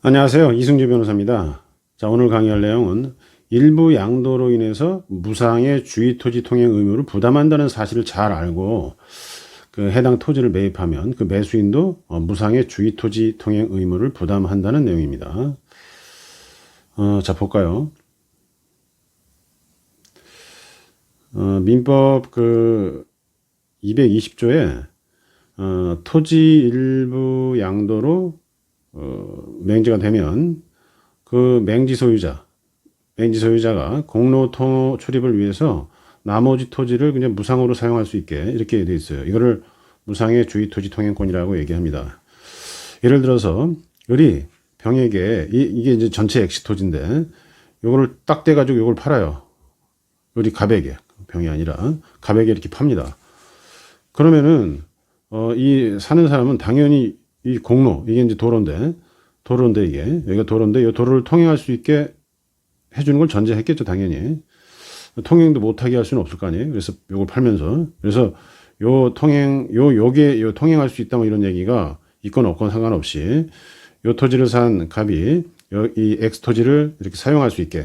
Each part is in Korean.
안녕하세요. 이승재 변호사입니다. 자, 오늘 강의할 내용은 일부 양도로 인해서 무상의 주의 토지 통행 의무를 부담한다는 사실을 잘 알고 그 해당 토지를 매입하면 그 매수인도 어, 무상의 주의 토지 통행 의무를 부담한다는 내용입니다. 어, 자, 볼까요? 어, 민법 그 220조에 어, 토지 일부 양도로 어, 맹지가 되면 그 맹지 소유자, 맹지 소유자가 공로 토 출입을 위해서 나머지 토지를 그냥 무상으로 사용할 수 있게 이렇게 돼 있어요. 이거를 무상의 주의 토지 통행권이라고 얘기합니다. 예를 들어서 을이 병에게 이, 이게 이제 전체 엑시 토지인데 요거를 딱 떼가지고 요걸 팔아요. 을이 가백에 병이 아니라 가백에 이렇게 팝니다. 그러면은 어, 이 사는 사람은 당연히 이 공로 이게 이제 도로인데 도로인데 이게 여기가 도로인데 이 도로를 통행할 수 있게 해주는 걸 전제했겠죠 당연히. 통행도 못하게 할 수는 없을 거 아니에요. 그래서 요걸 팔면서. 그래서 요 통행 요 요게 요 통행할 수 있다 뭐 이런 얘기가 있건 없건 상관없이 요 토지를 산 갑이 요, 이 X 토지를 이렇게 사용할 수 있게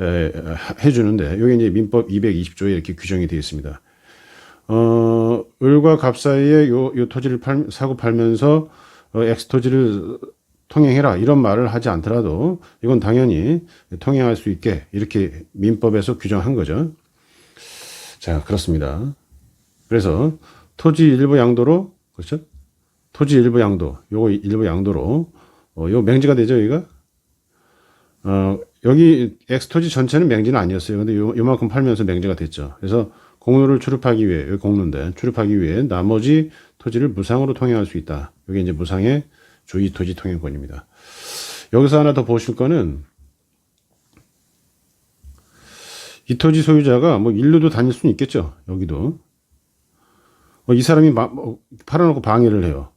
에, 해주는데 요게 이제 민법 220조에 이렇게 규정이 되어 있습니다. 어, 을과 갑 사이에 요, 요 토지를 팔, 사고 팔면서 어, X 토지를 통행해라 이런 말을 하지 않더라도 이건 당연히 통행할 수 있게 이렇게 민법에서 규정한 거죠. 자, 그렇습니다. 그래서 토지 일부 양도로 그렇죠? 토지 일부 양도, 요거 일부 양도로 어, 요 맹지가 되죠, 여기가? 어, 여기 X 토지 전체는 맹지는 아니었어요. 근데 요, 요만큼 팔면서 맹지가 됐죠. 그래서 공로를 출입하기 위해, 여기 공로인데, 출입하기 위해 나머지 토지를 무상으로 통행할 수 있다. 이게 이제 무상의 주의 토지 통행권입니다. 여기서 하나 더 보실 거는, 이 토지 소유자가 뭐 일루도 다닐 수는 있겠죠. 여기도. 어, 이 사람이 마, 뭐 팔아놓고 방해를 해요.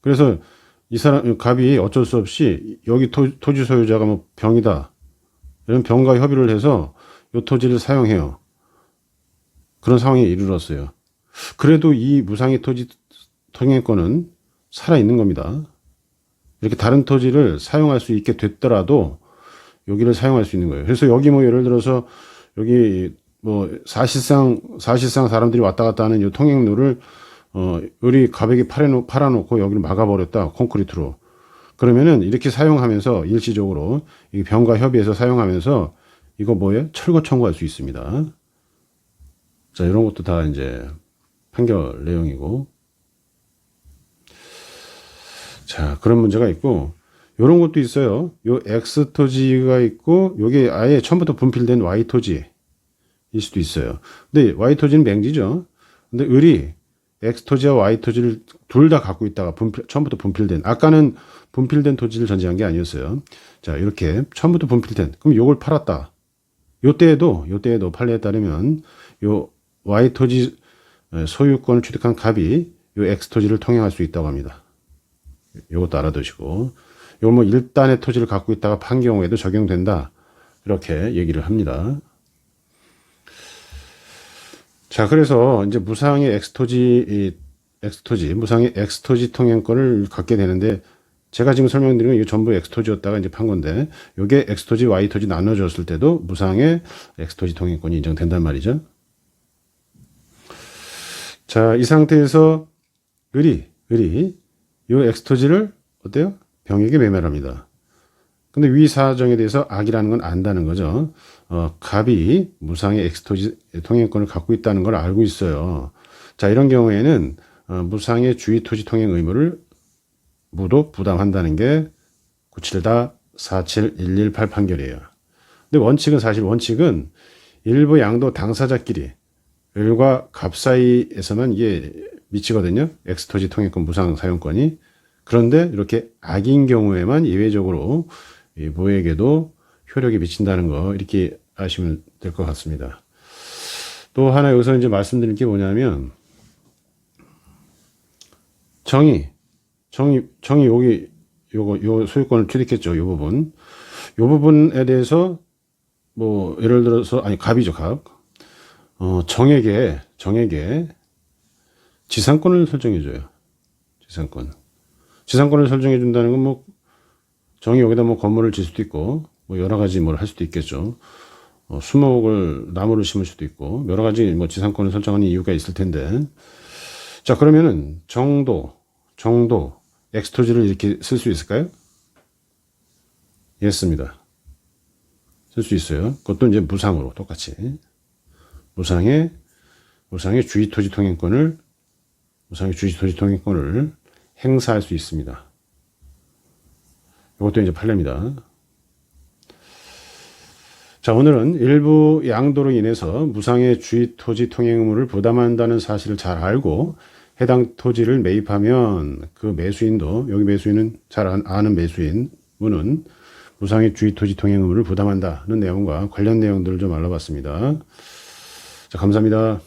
그래서 이 사람, 갑이 어쩔 수 없이 여기 토, 토지 소유자가 뭐 병이다. 이런 병과 협의를 해서 이 토지를 사용해요. 그런 상황에 이르렀어요. 그래도 이 무상의 토지 통행권은 살아있는 겁니다. 이렇게 다른 토지를 사용할 수 있게 됐더라도 여기를 사용할 수 있는 거예요. 그래서 여기 뭐 예를 들어서 여기 뭐 사실상 사실상 사람들이 왔다 갔다 하는 이 통행로를 어 우리 가백이 팔아놓, 팔아놓고 여기를 막아버렸다 콘크리트로 그러면은 이렇게 사용하면서 일시적으로 이 병과 협의해서 사용하면서 이거 뭐예요? 철거 청구할 수 있습니다. 자, 이런 것도 다 이제 판결 내용이고. 자, 그런 문제가 있고, 이런 것도 있어요. 요 X 토지가 있고, 요게 아예 처음부터 분필된 Y 토지일 수도 있어요. 근데 Y 토지는 맹지죠. 근데 을이 X 토지와 Y 토지를 둘 다 갖고 있다가 분필, 처음부터 분필된, 아까는 분필된 토지를 전제한 게 아니었어요. 자, 이렇게 처음부터 분필된, 그럼 요걸 팔았다. 요 때에도, 요 때에도 판례에 따르면, 요 Y 토지 소유권을 취득한 갑이 요 X 토지를 통행할 수 있다고 합니다. 요것도 알아두시고, 요걸 뭐 일단의 토지를 갖고 있다가 판 경우에도 적용된다. 이렇게 얘기를 합니다. 자, 그래서 이제 무상의 엑스토지, 이 엑스토지, 무상의 엑스토지 통행권을 갖게 되는데, 제가 지금 설명드린 건 이게 전부 엑스토지였다가 이제 판 건데, 요게 엑스토지, Y토지 나눠졌을 때도 무상의 엑스토지 통행권이 인정된단 말이죠. 자, 이 상태에서 을이, 을이 요 엑스토지를 어때요? 병에게 매매합니다. 근데 위 사정에 대해서 악이라는 건 안다는 거죠. 어, 갑이 무상의 엑스토지 통행권을 갖고 있다는 걸 알고 있어요. 자, 이런 경우에는 어, 무상의 주의 토지 통행 의무를 모두 부담한다는 게 97다 47118 판결이에요. 근데 원칙은 사실 원칙은 일부 양도 당사자끼리 을과 갑 사이에서만 이게 미치거든요. 엑스토지 통행권 무상 사용권이. 그런데 이렇게 악인 경우에만 예외적으로 이 모에게도 효력이 미친다는 거 이렇게 아시면 될 것 같습니다. 또 하나 여기서 이제 말씀드릴 게 뭐냐면 정의, 정의, 정의 여기 요거 요 소유권을 취득했죠. 요 부분, 요 부분에 대해서 뭐 예를 들어서 아니 갑이죠 갑. 어, 정에게 정에게 지상권을 설정해 줘요. 지상권. 지상권을 설정해 준다는 건 뭐 정이 여기다 뭐 건물을 질 수도 있고 뭐 여러 가지 뭘 할 수도 있겠죠. 어, 수목을 나무를 심을 수도 있고 여러 가지 뭐 지상권을 설정하는 이유가 있을 텐데 자 그러면은 정도 정도 엑스토지를 이렇게 쓸 수 있을까요? 예습니다. 쓸 수 있어요. 그것도 이제 무상으로 똑같이 무상의 무상의 주의 토지 통행권을 무상의 주의 토지 통행권을 행사할 수 있습니다. 이것도 이제 판례입니다. 자, 오늘은 일부 양도로 인해서 무상의 주의 토지 통행 의무를 부담한다는 사실을 잘 알고 해당 토지를 매입하면 그 매수인도 여기 매수인은 잘 아- 아는 매수인 분은 무상의 주의 토지 통행 의무를 부담한다는 내용과 관련 내용들을 좀 알아봤습니다. 자, 감사합니다.